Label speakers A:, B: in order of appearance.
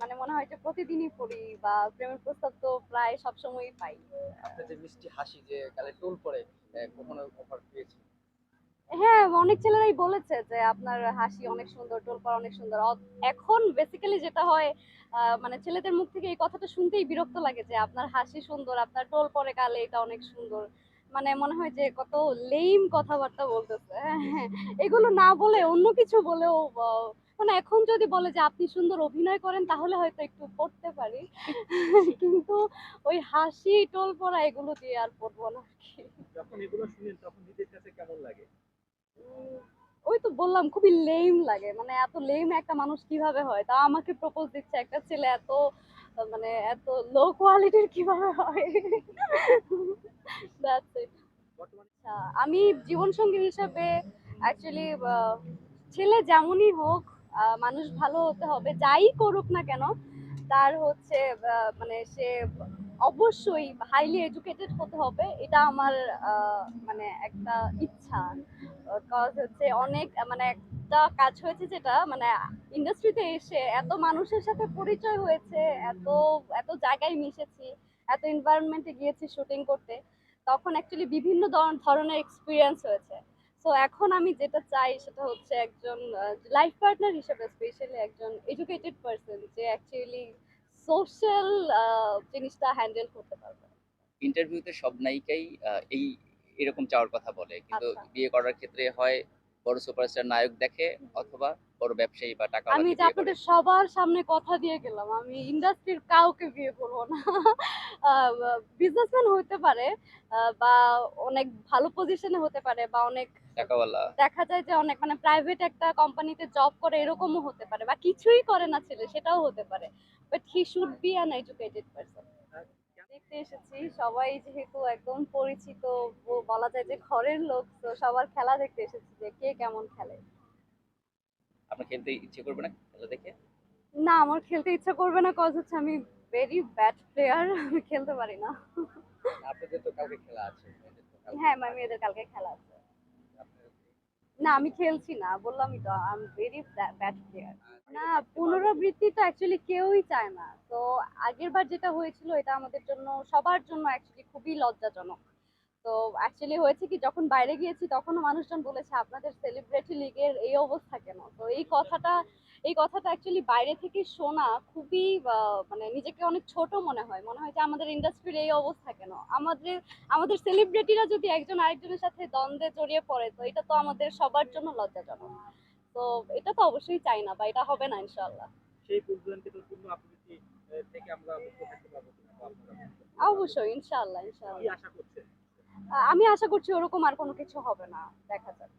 A: মানে মনে হয় যে প্রতিদিনই পড়ি বা প্রেমের প্রস্তাব তো প্রায় সবসময়ই পাই।
B: আপনার যে মিষ্টি হাসি যে গালে টোল আহ, কখনো অফার পেয়েছি?
A: হ্যাঁ অনেক ছেলেরাই বলেছে যে আপনার হাসি অনেক সুন্দর টোল পড়া অনেক সুন্দর। এখন বেসিক্যালি যেটা হয় মানে ছেলেদের মুখ থেকে এই কথাটা শুনতেই বিরক্ত লাগে যে আপনার হাসি সুন্দর আপনার টোল পরে গালে এটা অনেক সুন্দর। মানে মনে হয় যে কত লেম কথাবার্তা বলতেছে। হ্যাঁ, হ্যাঁ। এগুলো না বলে অন্য কিছু বলেও মানে এখন যদি বলে যে আপনি সুন্দর অভিনয় করেন তাহলে হয়তো একটু পড়তে পারি। কিন্তু ওই হাসি টোল পরা এগুলো দিয়ে আর পড়ব না
C: যখন এগুলো শুনেন তখন নিজের কাছে কেমন লাগে?
A: ওই তো বললাম খুবই লেম লাগে। মানে এত লেম একটা মানুষ কীভাবে হয়? তা আমাকে প্রপোজ দিচ্ছে একটা ছেলে এত মানে এত লো কোয়ালিটির কীভাবে হয়? আচ্ছা, আমি জীবনসঙ্গী হিসাবে অ্যাকচুয়ালি ছেলে যেমনই হোক মানুষ ভালো হতে হবে, যাই করুক না কেন, তার হচ্ছে মানে সে অবশ্যই হাইলি এডুকেটেড হতে হবে, এটা আমার মানে একটা ইচ্ছা। কজ হচ্ছে অনেক মানে একটা কাজ হয়েছে যেটা মানে ইন্ডাস্ট্রিতে এসে এত মানুষের সাথে পরিচয় হয়েছে, এত এত জায়গায় মিশেছি, এত এনভায়রনমেন্টে গিয়েছি শুটিং করতে, তখন অ্যাকচুয়ালি বিভিন্ন ধরন- ধরনের এক্সপিরিয়েন্স হয়েছে। সো এখন আমি যেটা চাই সেটা হচ্ছে একজন লাইফ পার্টনার হিসেবে স্পেশালি একজন এডুকেটেড পার্সন যে অ্যাকচুয়ালি সোশ্যাল জিনিসটা হ্যান্ডেল করতে পারবে
D: ইন্টারভিউতে সব নায়িকাই এই এরকম চাওয়ার কথা বলে কিন্তু
A: আচ্ছা।
D: বিয়ে করার ক্ষেত্রে হয় বড় সুপারস্টার নায়ক দেখে অথবা বড় ব্যবসায়ী বা টাকা
A: আমি যে আপনাদের সবার সামনে কথা দিয়ে গেলাম আমি ইন্ডাস্ট্রির কাউকে বিয়ে করব না। বিজনেসম্যান হতে পারে বা অনেক ভালো পজিশনে হতে পারে বা অনেক
D: টাকাওয়ালা।
A: দেখা যায় যে অনেক মানে প্রাইভেট একটা কোম্পানিতে জব করে এরকমও হতে পারে বা কিছুই করে না ছেলে সেটাও হতে পারে। But he should be an educated person দেখতে এসেছি। সবাই যেহেতু একদম পরিচিত বলা যায় যে ঘরের লোক তো সবার খেলা দেখতে এসেছি যে কে কেমন খেলে।
D: আপনার খেলতে ইচ্ছে করবে না খেলা দেখে?
A: না আমার খেলতে ইচ্ছা করবে না কজ হচ্ছে আমি ভেরি ব্যাড প্লেয়ার আমি খেলতে পারি না।
B: আপনাদের তো কালকে খেলা আছে
A: হ্যাঁ মেয়েদের কালকে খেলা আছে। না আমি খেলছি না বললামই তো I am very bad player না পুনরাবৃত্তি তো অ্যাকচুয়ালি কেউই চায় না তো আগের বার যেটা হয়েছিল এটা আমাদের জন্য সবার জন্য অ্যাকচুয়ালি খুবই লজ্জাজনক। তো অ্যাকচুয়ালি হয়েছে কি যখন বাইরে গিয়েছি তখনও মানুষজন বলেছে আপনাদের সেলিব্রিটি লিগের এই অবস্থা কেন? তো এই কথাটা এই কথাটা অ্যাকচুয়ালি বাইরে থেকে শোনা খুবই মানে নিজেকে অনেক ছোট মনে হয়। মনে হয় যে আমাদের ইন্ডাস্ট্রির এই অবস্থা কেন? আমাদের আমাদের সেলিব্রিটিরা যদি একজন আরেকজনের সাথে দ্বন্দ্বে জড়িয়ে পড়ে তো এটা তো আমাদের সবার জন্য লজ্জাজনক। তো এটা তো অবশ্যই চাই না বা এটা হবে না ইনশাল্লাহ
C: সেই থেকে আমরা
A: অবশ্যই ইনশাল্লাহ ইনশাল্লাহ
C: আশা করছেন?
A: আমি আশা করছি ওরকম আর কোনো কিছু হবে না দেখা যাক।